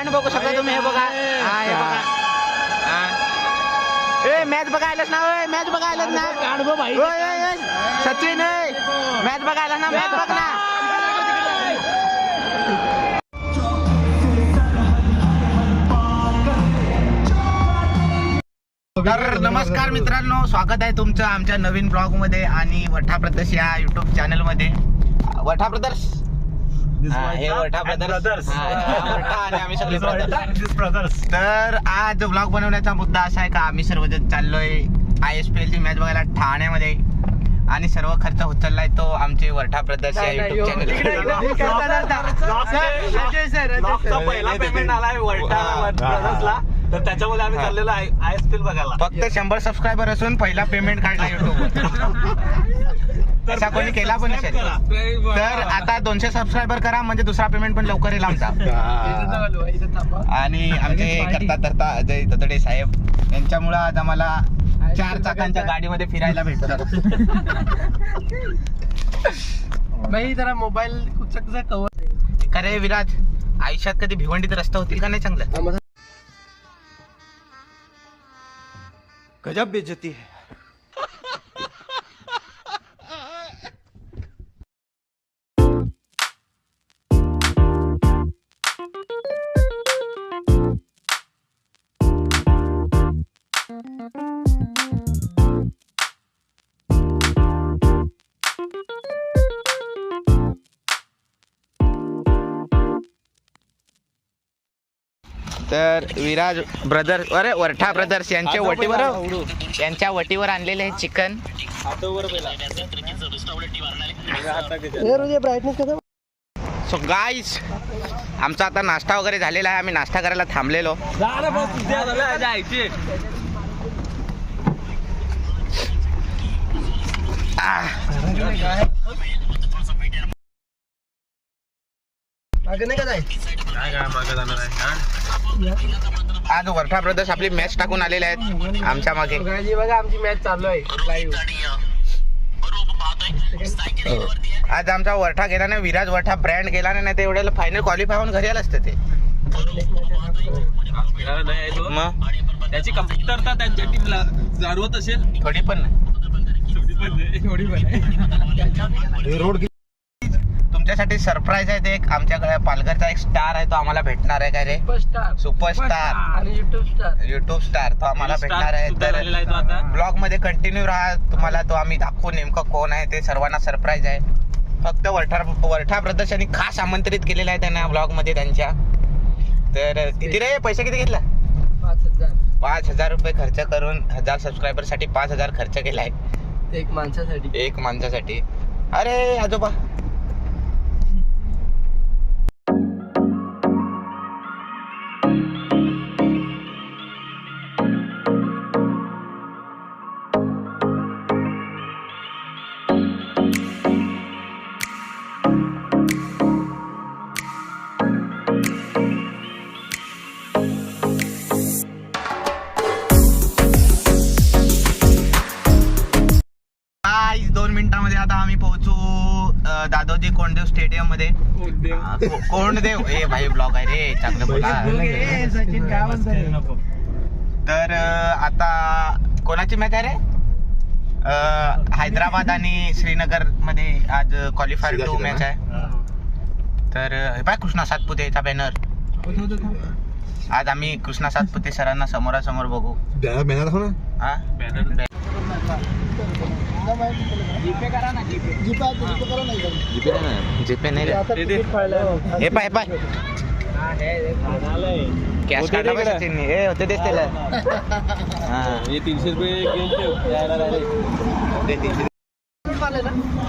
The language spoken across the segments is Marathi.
पॉईंट बघू शकता तुम्ही? हे बघा. हा हे बघा. हा. ए मॅच बघायलाच ना ओय मॅच बघायलाच ना. ओय, ओय, ओय. सचिन मॅच बघायला ना मॅच बघ ना. तर नमस्कार मित्रांनो स्वागत आहे तुमचं आमच्या नवीन ब्लॉगमध्ये आणि वठा प्रदर्श या युट्यूब चॅनलमध्ये. वठा प्रदर्श तर आज ब्लॉग बनवण्याचा मुद्दा असा आहे का? आम्ही सर्वजण चाललोय आय एस पी एल ची मॅच बघायला ठाण्यामध्ये. आणि सर्व खर्च उचललाय तो आमचे वठा प्रदर्श या युट्यूब ब्लॉगचा पहिला पेमेंट आलाय वरटा ब्रदर्सला तर त्याच्यामध्ये आम्ही हा. चाललेलो आय एस पी बघायला. फक्त शंभर सबस्क्रायबर असून पहिला पेमेंट काढला युट्यूब असा कोणी केला पण नसेल तर आता दोनशे सबस्क्रायबर करा म्हणजे दुसरा पेमेंट पण लवकर येईल आमचा. आणि आमचे करता धरता अजय ददडे साहेब यांच्यामुळं आज आम्हाला चार चाकांच्या गाडीमध्ये फिरायला भेटतं नाही जरा मोबाईल कवर का रे विराज आयुष्यात कधी भिवंडीत रस्ता होतील का नाही चांगलं? गजब बेजती है। तर विराज ब्रदर अरे वरठा ब्रदर्स यांच्या वटीवर यांच्या वटीवर आणलेले हे चिकन. सो गाईस आमचा आता नाश्ता वगैरे झालेला आहे. आम्ही नाश्ता करायला थांबलेलो. आह, मागे नाही का जाय आज वरठा ब्रदर्स आपली मॅच टाकून आलेले आहेत. आमच्या मागे. बघा आमची मॅच चालू आहे. लाईव्ह आज आमचा वरठा गेला नाही विराज वरठा ब्रँड गेला नाही तर एवढ्याला फायनल क्वालिफाय होऊन घरी आलं असतं ते. मग? त्याची कमतरता त्यांच्या टीमला जाणवत असेल? थोडी पण नाही. तुमच्यासाठी सरप्राईज आहे ते एक. आमच्याकडे पालघरचा एक स्टार आहे तो आम्हाला भेटणार आहे काय रे? सुपरस्टार सुपरस्टार आणि युट्यूब स्टार युट्यूब स्टार तो आम्हाला भेटणार आहे. तर ब्लॉगमध्ये कंटिन्यू राहा. तुम्हाला तो आम्ही दाखवू नेमकं कोण आहे ते सर्वांना सरप्राईज आहे. फक्त वरठा वरठा प्रदर्शनी खास आमंत्रित केलेलं आहे त्यांना ब्लॉगमध्ये त्यांच्या. तर किती रे? पैसे किती घेतला? पाच हजार. पाच हजार रुपये खर्च करून हजार सबस्क्रायबरसाठी पाच हजार खर्च केलाय. एक माणसासाठी. एक माणसासाठी. अरे आजोबा. दादोजी कोंडदेव स्टेडियममध्ये हा, कोंडदेव. ए भाई ब्लॉग आहे रे. चांगलं बोला. तर आता कोणाची मॅच आहे रे? हैदराबाद आणि श्रीनगरमध्ये आज क्वालिफायर टू मॅच आहे? तर हे पाय कृष्णा सातपुते याचा बॅनर आज आम्ही कृष्णा सातपुते सरांना समोरासमोर बघू. हा? जीपे करा ना जीपे. जीपे करा नाही जीपे नाही रे. आता तिकीट पडलं हे पाय हे पाय कॅश काढा बा सचिननी. ए होते तेच त्याला. हा. तीनशे रुपये ते तीनशे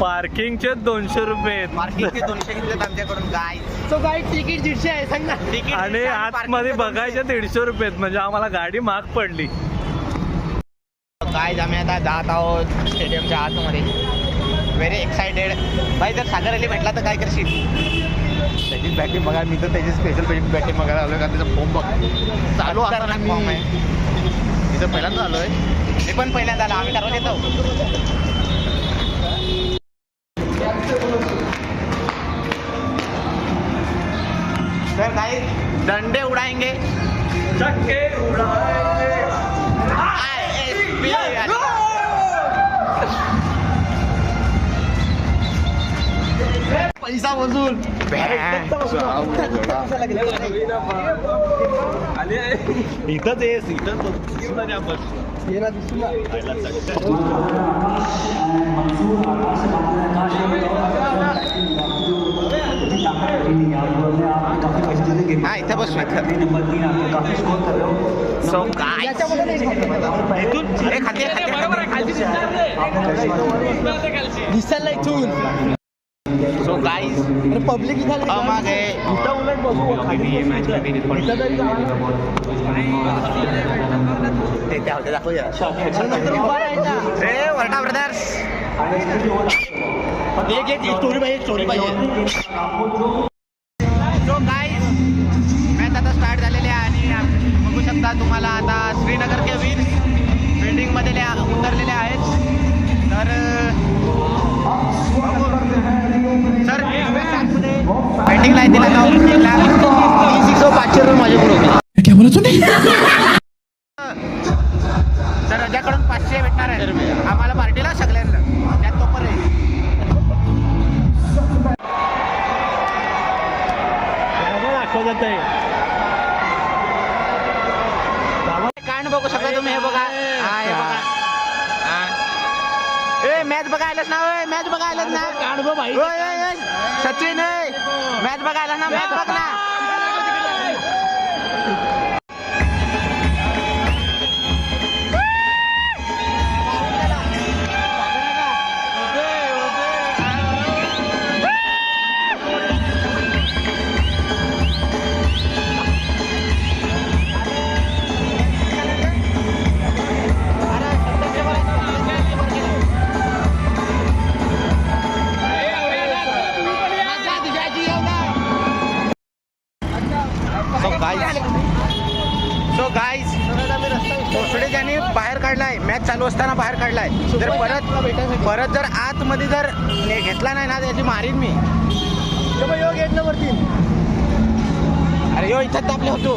पार्किंगचे दोनशे रुपये मार्केटचे दोनशे घेतलेत आमच्याकडून गाय सो काही तिकीट दीडशे आहे सांग ना. तिकीट आणि आतमध्ये बघायचे दीडशे रुपये म्हणजे आम्हाला गाडी महाग पडली. काय आम्ही आता जात आहोत स्टेडियमच्या आतमध्ये. व्हेरी एक्साइटेड भाई जर सागर अली भेटला तर काय करशील? त्याची बॅटिंग बघा मी तर त्याची स्पेशल बॅटिंग बघायला आलोय कारण त्याचा फॉर्म बघ. चालू असताना मी फॉर्म आहे. तिथं पहिल्यांदा आलोय. मी पण पहिल्यांदा आलो. आम्ही ठरवून येतो. तर काही डंडे उडाएंगे. चक्के! इथंच येस इथंच हा इथं बसू सो काय खाते. दिसायला इथून. गाईज पब्लिक इथं मग हे तरी ते त्या होत्या दाखवूया. रे वरटा ब्रदर्स एक एक स्टोरी पाहिजे स्टोरी पाहिजे. बॅटिंग लाईन दिला जाऊ सिक्स पाचशे रुपये माझ्याकडून तर रजाकडून पाचशे भेटणार आहे. आम्हाला पार्टीला सगळ्यांना. त्यात तो पण आहे. आहे काय नाही बघू शकता तुम्ही? हे बघा. हा बघा. ए मॅच बघायलाच ना मॅच बघायलाच ना. सचिन मॅच बघायला ना मॅच बघ ना. असताना बाहेर काढलाय. जर परत परत जर आतमध्ये जर ने- घेतला नाही ना त्याची मारीन मी. योग गेट नंबर तीन अरे यो इथं तापले होतो.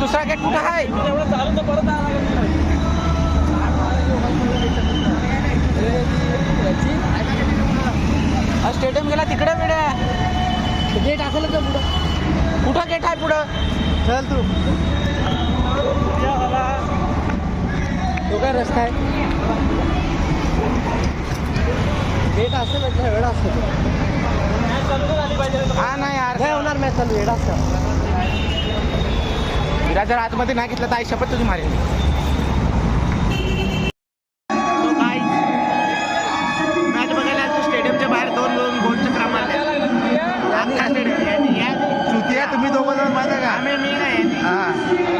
दुसरा गेट कुठं आहे? परत आला स्टेडियम गेला तिकडे वेड्या गेट असेल का पुढं. कुठं गेट आहे पुढं? चल तू. तो काय रस्ता आहे? गेट असेल वेळ असतो हा ना यार. काय होणार मॅच चालू वेळ असतं विरा जर आतमध्ये नाही घेतलं तर आई शपथ तुझी मारेल. नाही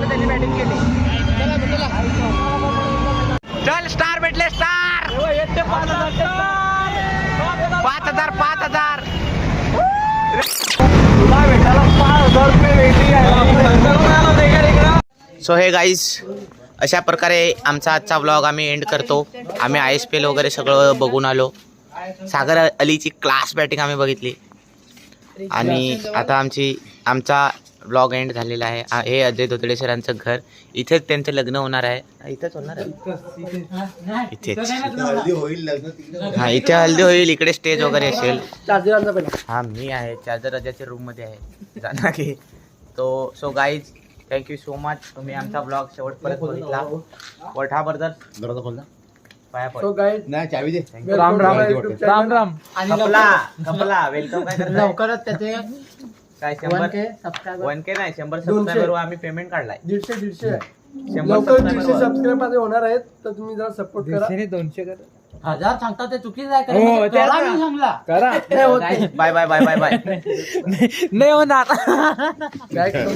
त्यांनी बॅटिंग केली. चल स्टार भेटले स्टार पाच हजार पाच हजार. सो हे गाईज अशा प्रकारे आमचा आजचा ब्लॉग आम्ही एंड करतो. आम्ही आय एस पी एल वगैरे सगळं बघून आलो. सागर अलीची क्लास बॅटिंग आम्ही बघितली. आणि आता आमची आमचा ब्लॉग एंड झालेला आहे. आ- हे अजय धोतडे सरांचं घर. इथेच त्यांचं लग्न होणार आहे. इथेच होणार आहे. इथेच होईल लग्न हा इथे हल्दी होईल इकडे स्टेज वगैरे असेल. हा मी आहे. चार्जर राजाच्या रूममध्ये आहे. जाणार की तो so guys thank you so much तुम्ही आमचा ब्लॉग शेवटपर्यंत बघितला. वठा ब्रदर्स दरवाजा खोल ना. पाया सो पड गाईज नाही चावी दे. राम राम. राम राम. आणि कपला कपला वेलकम काय करताय? लवकरच त्याचे काय वन शंभर? के सबस्क्रायबर वन के नाही शंभर दोनशे. सबस्क्रायबर आम्ही पेमेंट काढलाय. दीडशे दीडशे. शंभर लवकर subscriber दीडशे वर. सबस्क्राईबमध्ये होणार आहेत तर तुम्ही जरा सपोर्ट करा. दोनशे हजार सांगता ते चुकीचं आहे हो, ते करा आता- मी सांगला. करा. नाही होत. ते. Bye bye bye bye bye नाही होणार. काय करू?